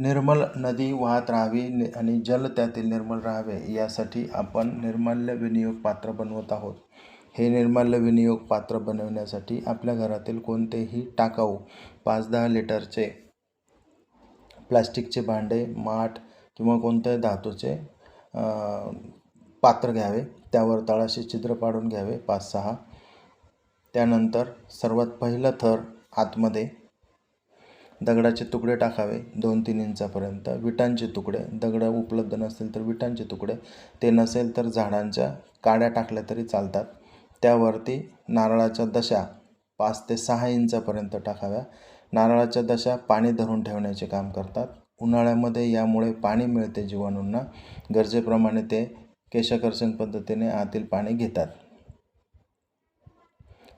निर्मल नदी वाहत राहावी नि आणि जल त्यातील निर्मल राहावे यासाठी आपण निर्माल्य विनियोग पात्र बनवत आहोत. हे निर्माल्य विनियोग पात्र बनवण्यासाठी आपल्या घरातील कोणतेही टाकाऊ पाच दहा लिटरचे प्लास्टिकचे भांडे माठ किंवा कोणत्याही धातूचे पात्र घ्यावे. त्यावर तळाशी छिद्र पाडून घ्यावे पाच सहा. त्यानंतर सर्वात पहिलं थर आतमध्ये दगडाचे तुकडे टाकावे दोन तीन इंचापर्यंत. विटांचे तुकडे दगडं उपलब्ध नसतील तर विटांचे तुकडे ते नसेल तर झाडांच्या काड्या टाकल्या तरी चालतात. त्यावरती नारळाच्या दशा पाच ते सहा इंचापर्यंत टाकाव्या. नारळाच्या दशा पाणी धरून ठेवण्याचे काम करतात. उन्हाळ्यामध्ये यामुळे पाणी मिळते जीवाणूंना. गरजेप्रमाणे ते केशकर्षण पद्धतीने आतील पाणी घेतात.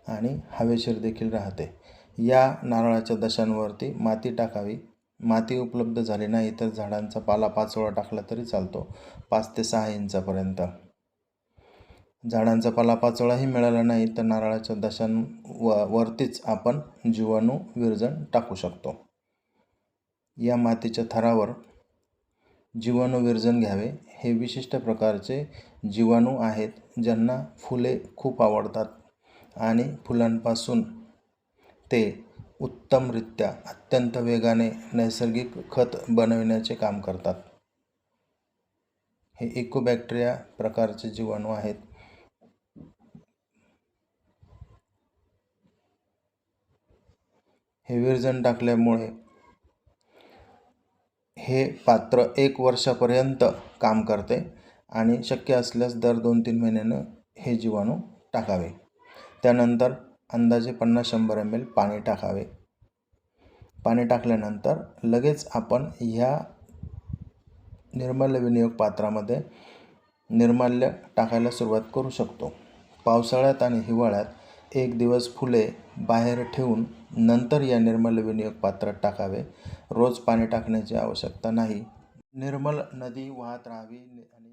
आणि हवेशीर देखील राहते. या नारळाच्या दशांवरती माती टाकावी. माती उपलब्ध झाली नाही तर झाडांचा पाला पाचोळा टाकला तरी चालतो. पाच ते सहा इंचापर्यंत. झाडांचा पाला पाचोळाही मिळाला नाही तर नारळाच्या दशांव वरतीच आपण जीवाणू विरजण टाकू शकतो. या मातीच्या थरावर जीवाणू विरजण घ्यावे. हे विशिष्ट प्रकारचे जीवाणू आहेत ज्यांना फुले खूप आवडतात आणि फुलांपासून ते उत्तमरित्या अत्यंत वेगाने नैसर्गिक खत बनविण्याचे काम करतात. हे इकोबॅक्टेरिया प्रकारचे जीवाणू आहेत. हे विरजण टाकल्यामुळे हे पात्र एक वर्षापर्यंत काम करते आणि शक्य असल्यास दर दोन तीन महिन्यानं हे जीवाणू टाकावे. त्यानंतर अंदाजे पन्नास शंभर एम एल पाणी टाकावे. पाणी टाकल्यानंतर लगेच आपण ह्या निर्माल्य विनियोग पात्रामध्ये निर्माल्य टाकायला सुरुवात करू शकतो. पावसाळ्यात आणि हिवाळ्यात एक दिवस फुले बाहेर ठेवून नंतर या निर्मल विनियोग पात्रात टाकावे. रोज पाणी टाकण्याची आवश्यकता नाही. निर्मल नदी वाहत राहावी आणि